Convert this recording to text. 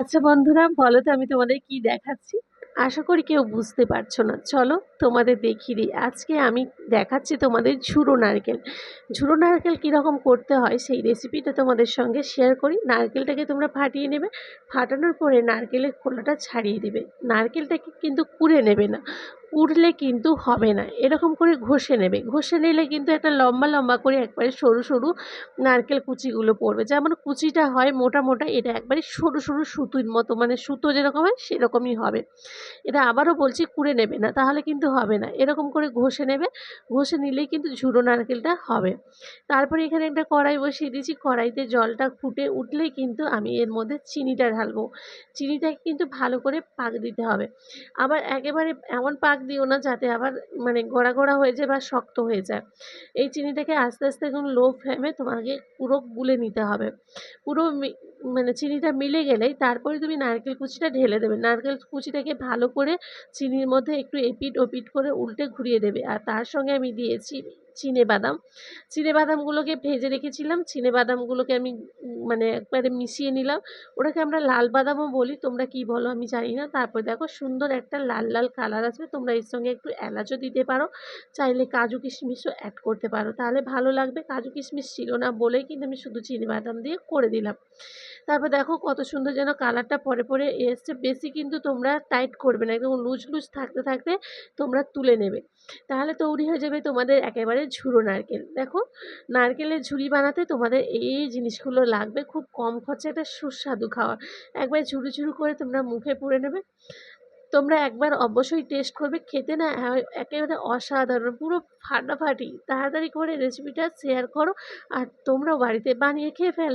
আচ্ছা বন্ধুরা, বলো তো আমি তোমাদের কি দেখাচ্ছি? আশা করি কেউ বুঝতে পারছ না। চলো তোমাদের দেখিয়ে দিই। আজকে আমি দেখাচ্ছি তোমাদের ঝুড়ো নারকেল। ঝুড়ো নারকেল কীরকম করতে হয় সেই রেসিপিটা তোমাদের সঙ্গে শেয়ার করি। নারকেলটাকে তোমরা ফাটিয়ে নেবে। ফাটানোর পরে নারকেলের খোলাটা ছাড়িয়ে দেবে। নারকেলটাকে কিন্তু কুড়ে নেবে না। কুড়লে কিন্তু হবে না। এরকম করে ঘষে নেবে। ঘষে নিলে কিন্তু একটা লম্বা লম্বা করে একবারে সরু সরু নারকেল কুচিগুলো পড়বে। যেমন কুচিটা হয় মোটা মোটা, এটা একবারে সরু সরু সুতোর মতো মানে সুতো যেরকম হয় সেরকমই হবে। এটা আবারও বলছি কুড়ে নেবে না, তাহলে কিন্তু হবে না। এরকম করে ঘষে নেবে। ঘষে নিলেই কিন্তু ঝুড়ো নারকেলটা হবে। তারপরে এখানে একটা কড়াই বসিয়ে দিয়েছি। কড়াইতে জলটা ফুটে উঠলেই কিন্তু আমি এর মধ্যে চিনিটা ঢালবো। চিনিটাকে কিন্তু ভালো করে পাক দিতে হবে। আবার একেবারে এমন পাক দিও না যাতে আবার মানে গড়া গড়া হয়ে যায় বা শক্ত হয়ে যায়। এই চিনিটাকে আস্তে আস্তে এখন লো ফ্লেমে তোমাকে পুরো গুলে নিতে হবে। পুরো মানে চিনিটা মিলে গেলেই তারপরে তুমি নারকেল কুচিটা ঢেলে দেবে। নারকেল কুচিটাকে ভালো করে চিনির মধ্যে একটু এপিট ওপিট করে উল্টে ঘুরিয়ে দেবে। আর তার সঙ্গে আমি দিয়েছি চিনে বাদাম। চিনে বাদামগুলোকে ভেজে রেখেছিলাম। চিনে বাদামগুলোকে আমি মানে একবারে মিশিয়ে নিলাম। ওটাকে আমরা লাল বাদামও বলি, তোমরা কি বলো আমি জানি না। তারপর দেখো সুন্দর একটা লাল লাল কালার আসবে। তোমরা এর সঙ্গে একটু এলাচও দিতে পারো। চাইলে কাজু কিশমিশও অ্যাড করতে পারো। তাহলে ভালো লাগবে। কাজু কিশমিশ ছিল না বলেই কিন্তু আমি শুধু চিনি বাদাম দিয়ে করে দিলাম। তারপর দেখো কত সুন্দর যেন কালারটা পরে পরে এসছে। বেশি কিন্তু তোমরা টাইট করবে না। একদম লুজ লুজ থাকতে থাকতে তোমরা তুলে নেবে। তাহলে তৈরি হয়ে যাবে তোমাদের একেবারে ঝুড়ো নারকেল। দেখো, নারকেলের ঝুড়ি বানাতে তোমাদের এই জিনিসগুলো লাগবে। খুব কম খরচে একটা সুস্বাদু খাওয়া একবার ঝুড়ি ঝুড়ি করে তোমরা মুখে পুড়ে নেবে। তোমরা একবার অবশ্যই টেস্ট করবে। খেতে না একেবারে অসাধারণ। পুরো ফাটাফাটি। তাড়াতাড়ি করে রেসিপিটা শেয়ার করো আর তোমরাও বাড়িতে বানিয়ে খেয়ে ফেলো।